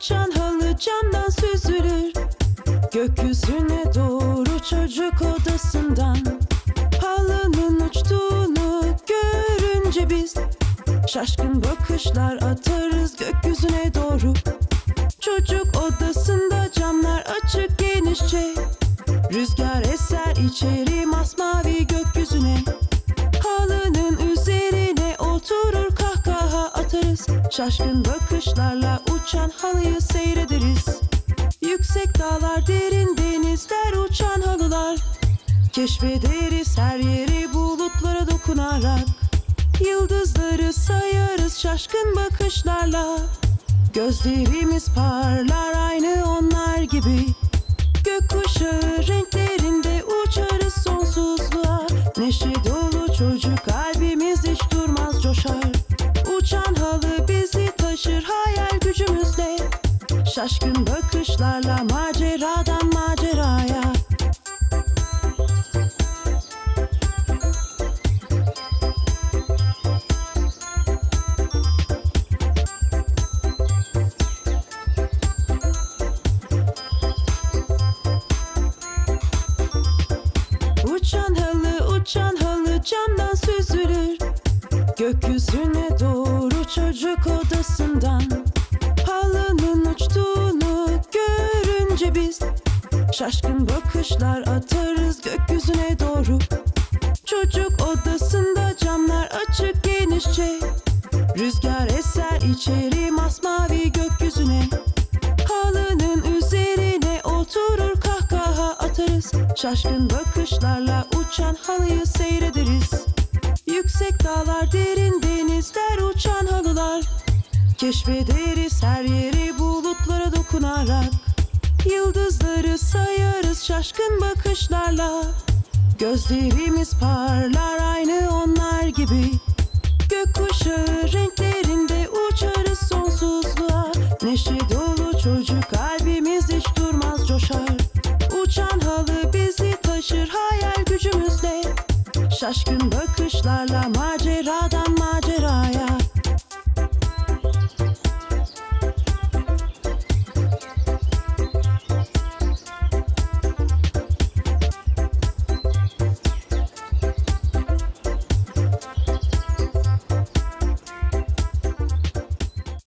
Uçan halı camdan süzülür. Gökyüzüne doğru çocuk odasından Halının uçtuğunu görünce biz Şaşkın bakışlar atarız gökyüzüne doğru. Çocuk odasında camlar açık genişçe Rüzgar eser içeri masmavi Şaşkın bakışlarla uçan halıyı seyrederiz. Yüksek dağlar derin denizler uçan halılar. Keşfederiz her yeri bulutlara dokunarak. Yıldızları sayarız şaşkın bakışlarla. Gözlerimiz parlar aynı onlar gibi. Gökkuşağı renklerinde taşır hayal gücümüzle Şaşkın bakışlarla maceradan maceraya. Uçan halı uçan halı camdan süzülür. Gökyüzüne doğru çocuk odasından Halının uçtuğunu görünce biz Şaşkın bakışlar atarız gökyüzüne doğru. Çocuk odasında camlar açık genişçe Rüzgar eser içeri masmavi gökyüzüne. Halının üzerine oturur kahkaha atarız Şaşkın bakışlarla uçan halıyı seyrederiz. Yüksek dağlar derin denizler uçan halılar Keşfederiz her yeri bulutlara dokunarak. Yıldızları sayarız şaşkın bakışlarla Gözlerimiz parlar aynı onlar gibi. Gökkuşağı renklerinde uçarız sonsuzluğa Neşe dolu çocuk kalbimiz hiç durmaz coşar. Uçan halı bizi taşır hayal gücümüzle Şaşkın bakışlarla maceradan maceraya.